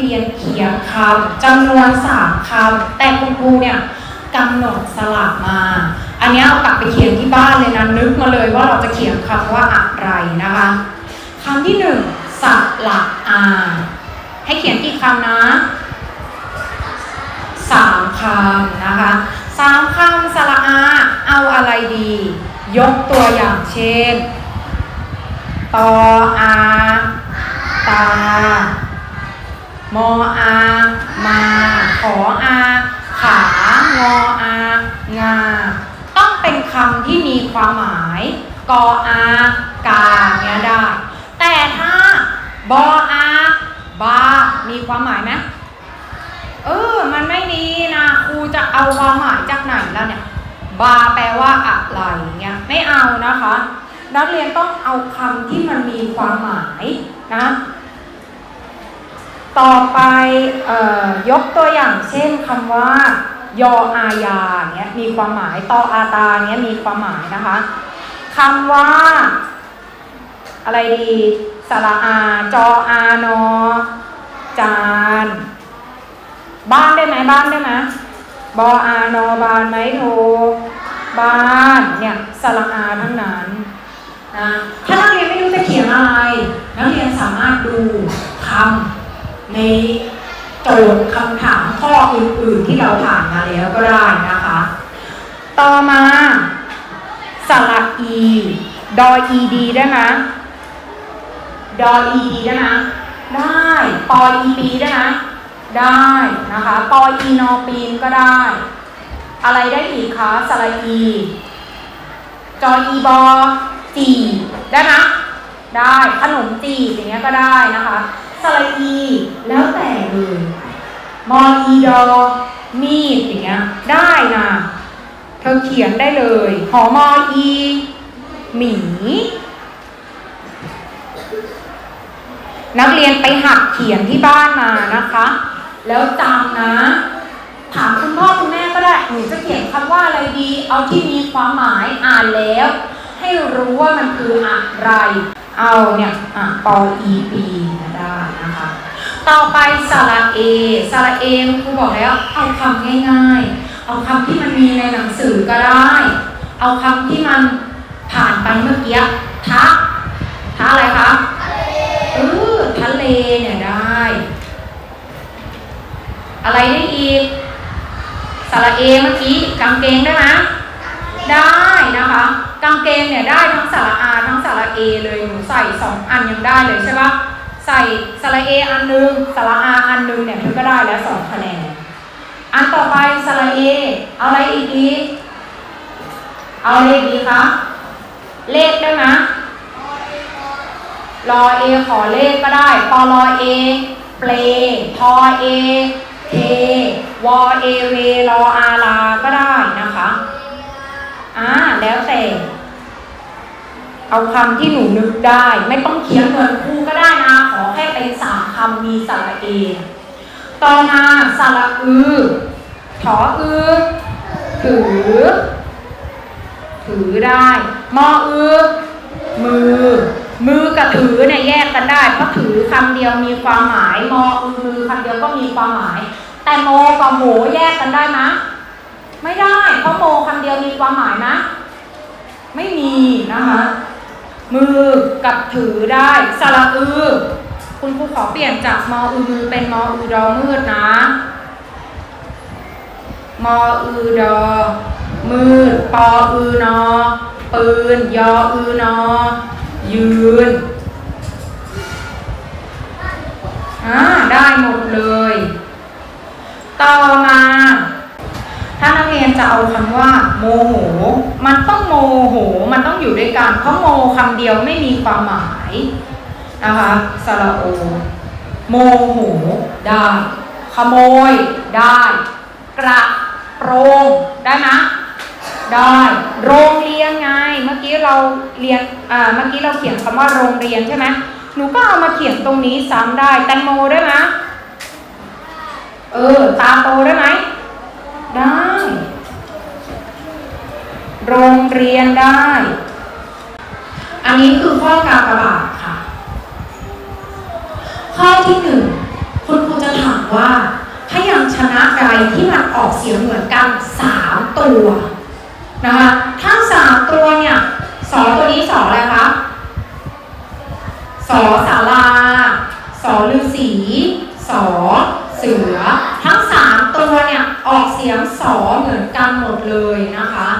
เรียนเขียนคำจำนวนสามคำแต่คุณครูเนี่ยกำหนดสลับมา อันนี้เอากลับไปเขียนที่บ้านเลยนะนึกมาเลยว่าเราจะเขียนคำว่าอะไรนะคะคำที่หนึ่งสลักอาให้เขียนกี่คำนะสามคำนะคะสามคำสระอาเอาอะไรดี ยกตัวอย่างเช่นตออาตา มออา มาขออา ขางออา งา ต้องเป็นคำที่มีความหมาย กออา กาเนี้ยได้ แต่ถ้าบออา บา มีความหมายไหมเออ มันไม่มีนะครูจะเอาความหมายจากไหนแล้วเนี่ย บาแปลว่าอะไรเงี้ยไม่เอานะคะ นักเรียนต้องเอาคำที่มันมีความหมายนะ ต่อไปออยกตัวอย่างเช่นคำว่ายออายาเนี้ยมีความหมายตออาตาเนี้ยมีความหมายนะคะคำว่า อะไรดีสระอา จออานอจานบ้านได้ไหมบ้านได้ไหมบออานอบานไหมโทบ้านเนี่ยสระอาทั้งนั้นนะถ้านักเรียนไม่รู้จะเขียนอะไร นักเรียนสามารถดูคำ ในโจทย์คำถามข้ออื่นๆที่เราผ่านมาแล้วก็ได้นะคะ ต่อมาสระอีดออีดีได้ไหมดออีดีได้ไหมได้ปออีปีได้ไหมได้นะคะปออีนอปีนก็ได้ อะไรได้อีกคะสระอีจออีบอจีได้ไหมได้ขนมจีบอย่างเงี้ยก็ได้นะคะ สระอีแล้วแต่เลยมออีดอ มีดอย่างเงี้ยได้นะเธอเขียนได้เลยหอมออีหมีนักเรียนไปหัดเขียนที่บ้านมานะคะ แล้วจำนะ ถามคุณพ่อคุณแม่ก็ได้หนูจะเขียนคำว่าอะไรดี เอาที่มีความหมายอ่านแล้ว ให้รู้ว่ามันคืออะไร เอาเนี่ยอะปออีปี ต่อไปสระเอสระเอครูบอกแล้วเอาคำง่าย ๆ เอาคำที่มันมีในหนังสือก็ได้ เอาคำที่มันผ่านไปเมื่อกี้ทะทะอะไรคะเออทะเลเนี่ยได้ อะไรได้อีกสระเอเมื่อกี้กางเกงได้ไหมได้นะคะ กางเกงเนี่ยได้ทั้งสระอาทั้งสระเอเลยหนูใส่สองอันยังได้เลยใช่ปะ ใส่สระเออันหนึงสระอาอันหนึงเนี่ยมันก็ได้แล้วสองคะแนน อันต่อไปสระเอเอาอะไรอีกดี เอาอะไรดีคะเลขได้ไหมรอเอขอเลขก็ได้ปอรอเอเปลพอเอเทวอเอเวรออาลาก็ได้นะคะอ่าแล้วแต่เอาคำที่หนูนึกได้ ไม่ต้องเขียนเหมือนครูก็ได้นะ เป็นสามคำมีสระเอ ต่อมาสระอือถออือถือ ถือได้มออือมือ มือกับถือเนี่ยแยกกันได้ เพราะถือคำเดียวมีความหมาย มออือมือคำเดียวก็มีความหมาย แต่โมกับโหแยกกันได้ไหมไม่ได้ เพราะโมคำเดียวมีความหมายนะไม่มีนะคะมือกับถือได้สระอือ คุณครูขอเปลี่ยนจากมออือมือเป็นมออืดอมืดนะ มออือดอมืดปออือนอ ปืน ยออือนอ ยืนอ่าได้หมดเลย ต่อมาถ้านักเรียนจะเอาคำว่า โมโห มันต้องโมโห มันต้องอยู่ด้วยกันเพราะโมคำเดียวไม่มีความหมาย นะคะสระโอ โมโหได้ ขโมยได้ กระโปรงได้ไหมได้ โรงเรียนไง เมื่อกี้เราเรียนอ่าเมื่อกี้เราเขียนคำว่าโรงเรียนใช่ไหมหนูก็เอามาเขียนตรงนี้ซ้ำได้แตงโมได้ไหมเออ ตาโตได้ไหม ได้ โรงเรียนได้ อันนี้คือข้อกากบาทค่ะ ข้อที่หนึ่งคุณครูจะถามว่าพยัญชนะใดที่มันออกเสียงเหมือนกันสามตัวนะคะทั้งสามตัวเนี่ยสอตัวนี้สออะไรคะสอสาราสอฤาษีสอเสือ ทั้งสามตัวเนี่ยออกเสียงสอเหมือนกันหมดเลยนะคะ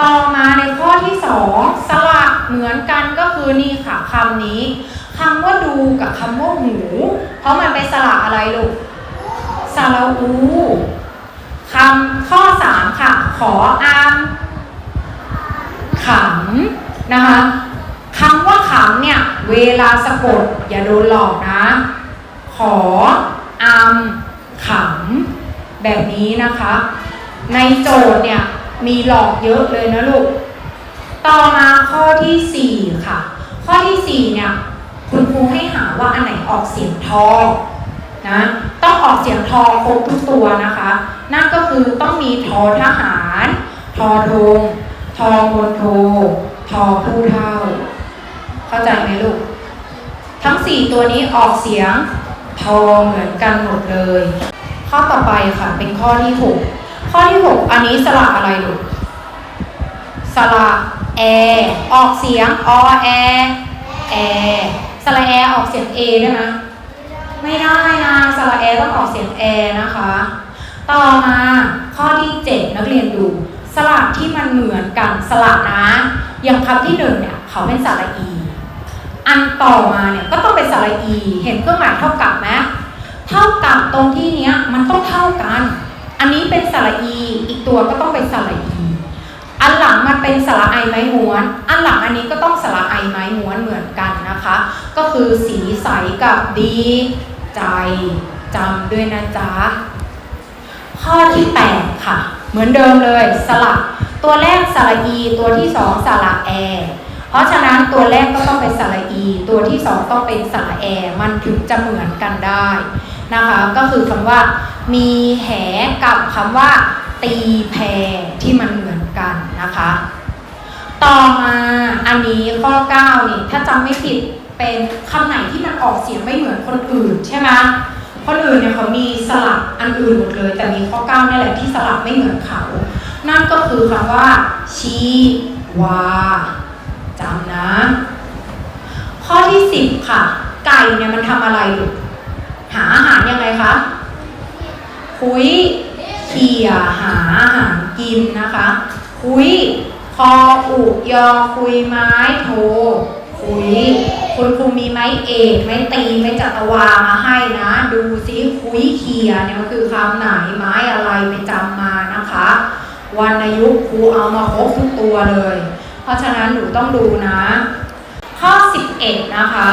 ต่อมาในข้อที่สองสระเหมือนกันก็คือนี่ค่ะคำนี้ คำว่าดูกับคำว่าหู เพราะมันเป็นสระอะไรลูกสระอูคำข้อสามค่ะ ขออามขำนะคะคำว่าขำเนี่ย เวลาสะกดอย่าโดนหลอกนะ ขออามขำแบบนี้นะคะ ในโจทย์เนี่ยมีหลอกเยอะเลยนะลูก ต่อมาข้อที่ 4 ค่ะ ข้อที่ 4 เนี่ย คุณครูให้หาว่าอันไหนออกเสียงทอนะต้องออกเสียงทอครบทุกตัวนะคะ นั่นก็คือต้องมีทอทหาร ทอทงทอมนโททอผู้เท่า เข้าใจไหมลูก ทั้ง4ตัวนี้ออกเสียงทอเหมือนกันหมดเลย ข้อต่อไปค่ะเป็นข้อที่6ข้อที่6อันนี้สระอะไรลูกสระแอออกเสียงอแอแอ สระแอออกเสียงเอได้ไหมไม่ได้นะสระแอต้องออกเสียงแอนะคะ ต่อมาข้อที่7นักเรียนดูสระที่มันเหมือนกันสระนะ อย่างคำที่หนึ่งเนี่ยเขาเป็นสระอี อันต่อมาเนี่ยก็ต้องเป็นสระอี เห็นเครื่องหมายเท่ากับไหมเท่ากับตรงที่เนี้ยมันต้องเท่ากัน อันนี้เป็นสระอี อีกตัวก็ต้องเป็นสระอี อันหลังมันเป็นสระไอไม้ม้วน อันหลังอันนี้ก็ต้องสระไอไม้ม้วนเหมือนกันนะคะ ก็คือสีใสกับดีใจจำด้วยนะจ๊ะ ข้อที่ 8 ค่ะ เหมือนเดิมเลยสระตัวแรกสระอีตัวที่สองสระแอเพราะฉะนั้นตัวแรกก็ต้องเป็นสระอีตัวที่สองต้องเป็นสระแอมันถึงจะเหมือนกันได้นะคะก็คือคำว่า มีแหกับคำว่า ตีแพรที่มันเหมือน กันนะคะ ต่อมาอันนี้ข้อ9นี่ถ้าจำไม่ผิดเป็นคำไหนที่มันออกเสียงไม่เหมือนคนอื่นใช่ไหมคนอื่นเนี่ยเขามีสลับอันอื่นหมดเลย แต่มีข้อ9นี่แหละที่สลับไม่เหมือนเขา นั่นก็คือคำว่า ชีวาจำนะ ข้อที่ 10 ค่ะ ไก่เนี่ยมันทำอะไรลูกหาอาหารยังไงคะคุยเขี่ยหาอาหารกินนะคะ คุย คออุยอคุยไม้โทคุย คุณครูมีไม้เอกไม้ตีไม้จัตวามาให้นะ ดูซิคุยเขียเนี่ยมันคือคำไหนไม้อะไรไปจำมานะคะวรรณยุกต์ครูเอามาครบทุกตัวเลย เพราะฉะนั้นหนูต้องดูนะ ข้อ 11 นะคะ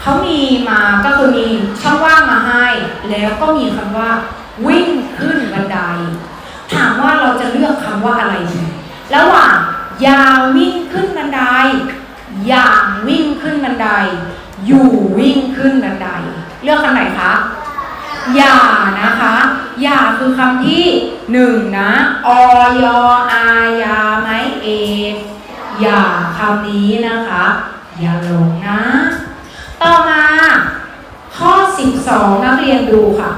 เขามีมาก็คือมีช่องว่างมาให้ แล้วก็มีคำว่า วิ่งขึ้นบันได ถามว่าเราจะเลือกคำว่าอะไรดี ระหว่างยาววิ่งขึ้นบันได อย่างวิ่งขึ้นบันได อยู่วิ่งขึ้นบันได เลือกคำไหนคะอย่านะคะ อย่าคือคำที่หนึ่งนะออยอายาไม้เออย่าคำนี้นะคะ อย่าหลงนะ ต่อมา ข้อ 12 นักเรียนดูค่ะ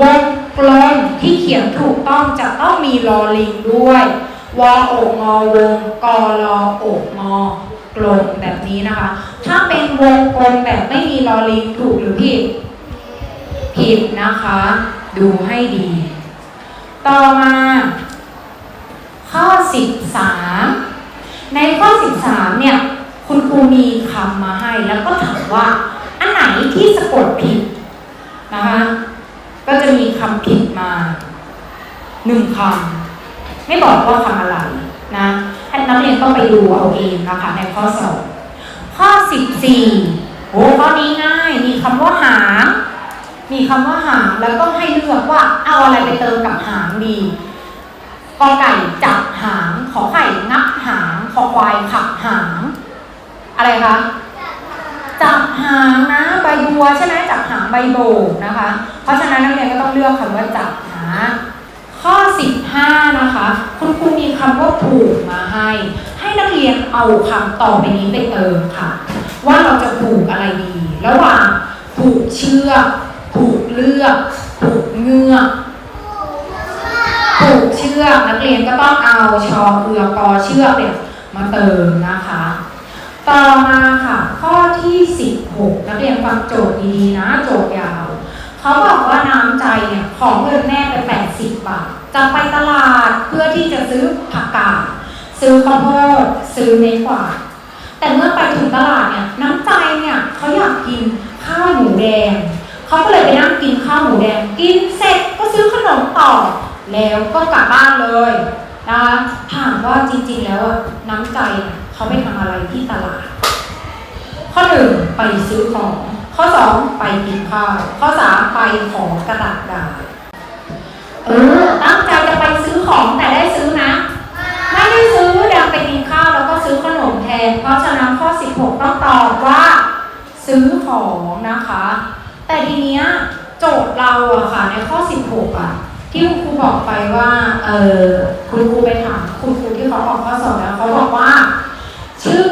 วงกลมที่เขียนถูกต้องจะต้องมีลอลิงด้วย วออกงอวงกอลออกงอกลมแบบนี้นะคะ ถ้าเป็นวงกลมแบบไม่มีลอลิงถูกหรือผิด ผิดนะคะ ดูให้ดี ต่อมา ข้อ 13 ในข้อ 13 เนี่ย คุณครูมีคำมาให้แล้วก็ถามว่า อันไหนที่สะกดผิดนะคะ ก็จะมีคำผิดมาหนึ่งคำ ไม่บอกว่าคำอะไรนะให้นักเรียนต้องไปดูเอาเองนะคะในข้อสอบข้อ 14โอ้ข้อนี้ง่าย มีคำว่าหางมีคำว่าหางแล้วก็ให้เลือกว่าเอาอะไรไปเติมกับหางดีกอไก่จับหาง ขอไข่งับหาง ขอควายขับหาง อะไรคะจับหางนะใบบัวใช่ไหมจับหางใบโบกนะคะ เพราะฉะนั้นนักเรียนก็ต้องเลือกคำว่าจับนะ ข้อ 15 นะคะ คุณครูมีคำว่าผูกมาให้ ให้นักเรียนเอาคำต่อไปนี้ไปเติมค่ะ ว่าเราจะผูกอะไรดี ระหว่างผูกเชือกผูกเลือกผูกเงือกผูกเชือกนักเรียนก็ต้องเอาชอเอือกอเชือกเนี่ยมาเติมนะคะ ต่อมาค่ะ ข้อที่ 16 นักเรียนฟังโจทย์ดีๆนะโจทย์ยาว เขาบอกว่าน้ำใจเนี่ยของเงินแม่ไป 80 บาท จะไปตลาดเพื่อที่จะซื้อผักกาดซื้อข้าวโพดซื้อเม็ดกวาดแต่เมื่อไปถึงตลาดเนี่ยน้ำใจเนี่ยเขาอยากกินข้าวหมูแดงเขาก็เลยไปนั่งกินข้าวหมูแดง กินเสร็จก็ซื้อขนมต่อ แล้วก็กลับบ้านเลยนะคะถามว่าจริงๆแล้วอะน้ำใจเขาไปทำอะไรที่ตลาด ข้อหนึ่งไปซื้อของ ข้อสองไปกินข้าว ข้อสามไปขอกระดาษดาเออ ตั้งใจจะไปซื้อของแต่ได้ซื้อนะ ไม่ได้ซื้อดันไปกินข้าวแล้วก็ซื้อขนมแทน เพราะฉะนั้นข้อ 16 ต้องตอบว่า ซื้อของนะคะ แต่ทีเนี้ยโจทย์เราอะค่ะในข้อ 16อะที่คุณครูบอกไปว่าเออคุณครูไปถามคุณครูที่เขาออกข้อสอบแล้วเขาบอกว่า ชื่อ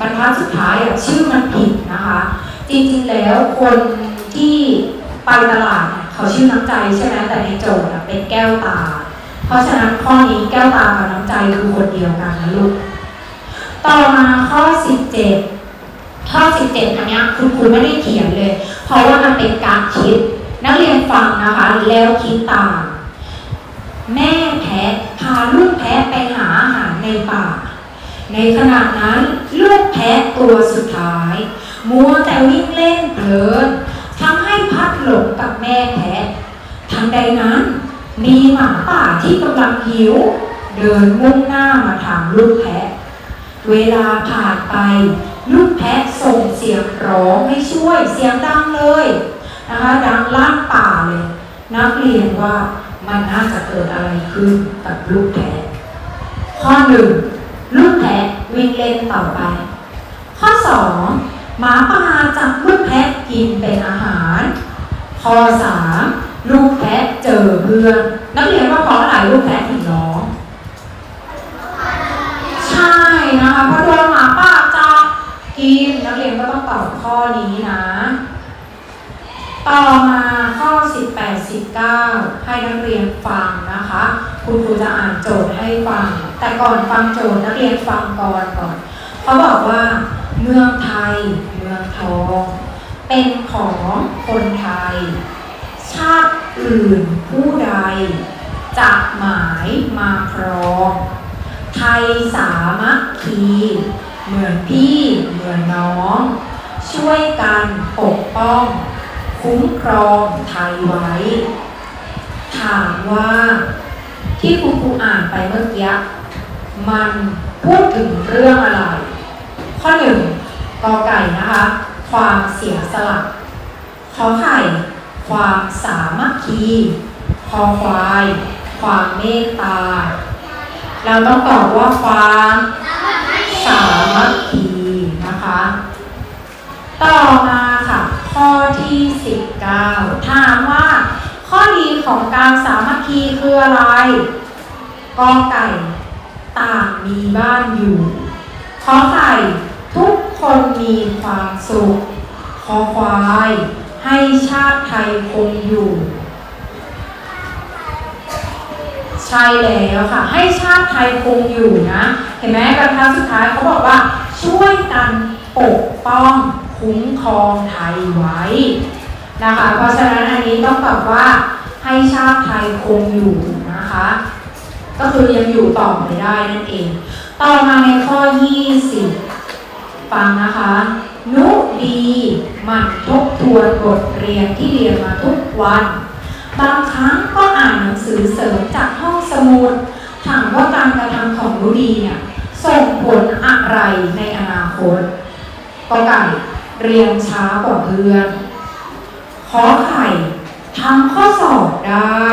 บรรทัดสุดท้ายอะชื่อมันผิดนะคะ จริงๆแล้วคนที่ไปตลาดเขาชื่อน้ำใจใช่ไหมแต่ในโจทย์เป็นแก้วตา เพราะฉะนั้นข้อนี้แก้วตากับน้ำใจคือคนเดียวกันนะลูกต่อมาข้อ 17 ข้อ 17อันนี้คุณครูไม่ได้เขียนเลย เพราะว่ามันเป็นการคิด นักเรียนฟังนะคะแล้วคิดตาม แม่แพะพาลูกแพะไปหาอาหารในป่า ในขณะนั้นลูกแพะตัวสุดท้าย มัวแต่วิ่งเล่นเพลินทำให้พัดหลงกับแม่แพะทันใดนั้น มีหมาป่าที่กำลังหิว เดินมุ่งหน้ามาทางลูกแพะ เวลาผ่านไป ลูกแพะส่งเสียงร้องให้ช่วยเสียงดังเลยนะคะดังลั่นป่าเลย นักเรียนว่ามันน่าจะเกิดอะไรขึ้นกับลูกแพะข้อหนึ่งลูกแพะวิ่งเล่นต่อไป ข้อสอง หมาป่าจับลูกแพะกินเป็นอาหารข้อสามลูกแพะเจอเพื่อนนักเรียนว่าเพราะอะไรลูกแพะถึงร้องใช่นะคะเพราะโดนหมาป่าจับกินนักเรียนก็ต้องตอบข้อนี้นะ ต่อมาข้อ 18 19 ให้นักเรียนฟังนะคะ คุณครูจะอ่านโจทย์ให้ฟัง แต่ก่อนฟังโจทย์นักเรียนฟังก่อนก่อน เขาบอกว่าเมืองไทย ทอง เป็นของคนไทย ชาติอื่นผู้ใดจะหมายมาครอง ไทยสามัคคี เหมือนพี่เหมือนน้อง ช่วยกันปกป้อง คุ้มครองไทยไว้ ถามว่า ที่คุณครูอ่านไปเมื่อกี้มันพูดถึงเรื่องอะไร ข้อหนึ่งกอไก่นะคะ ความเสียสละขอไข่ ความสามัคคีคอควาย ความเมตตา เราต้องตอบว่าความสามัคคีนะคะ ต่อมาค่ะ ข้อที่ 19 ถามว่า ข้อดีของการสามัคคีคืออะไรกอไก่ ต่างมีบ้านอยู่ขอไข่ทุก คนมีความสุขคอควาย ให้ชาติไทยคงอยู่ ใช่แล้วค่ะ ให้ชาติไทยคงอยู่นะ เห็นไหมบรรทัดสุดท้ายเขาบอกว่า ช่วยกันปกป้องคุ้มครองไทยไว้นะคะ เพราะฉะนั้นอันนี้ต้องตอบว่าให้ชาติไทยคงอยู่นะคะ ก็คือยังอยู่ต่อไปได้นั่นเอง ต่อมาในข้อ 20 ฟังนะคะ นุดีหมันทบทวนบทเรียนที่เรียนมาทุกวัน บางครั้งก็อ่านหนังสือเสริมจากห้องสมุดถามว่าการกระทำของนุดีเนี่ยส่งผลอะไรในอนาคตกอไก่เรียนช้ากว่าเพื่อนขอไข่ทำข้อสอบได้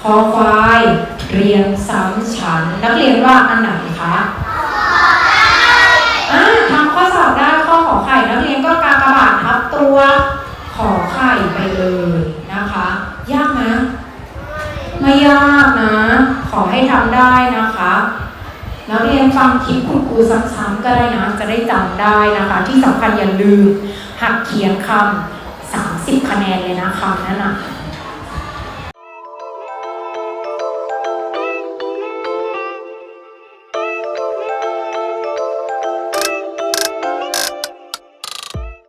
คอควายเรียนซ้ำชั้นนักเรียนว่าอันไหนคะ ทำข้อสอบได้ข้อขอไข่นักเรียนก็กากบาททับตัวขอไข่ไปเลยนะคะ ยากนะไม่ยากนะ ขอให้ทำได้นะคะนักเรียนฟังคลิปคุณครูซ้ำๆก็ได้นะ จะได้จำได้นะคะ ที่สำคัญอย่าลืมหักเขียนคำ30 คะแนนเลยนะคำนั้นนะ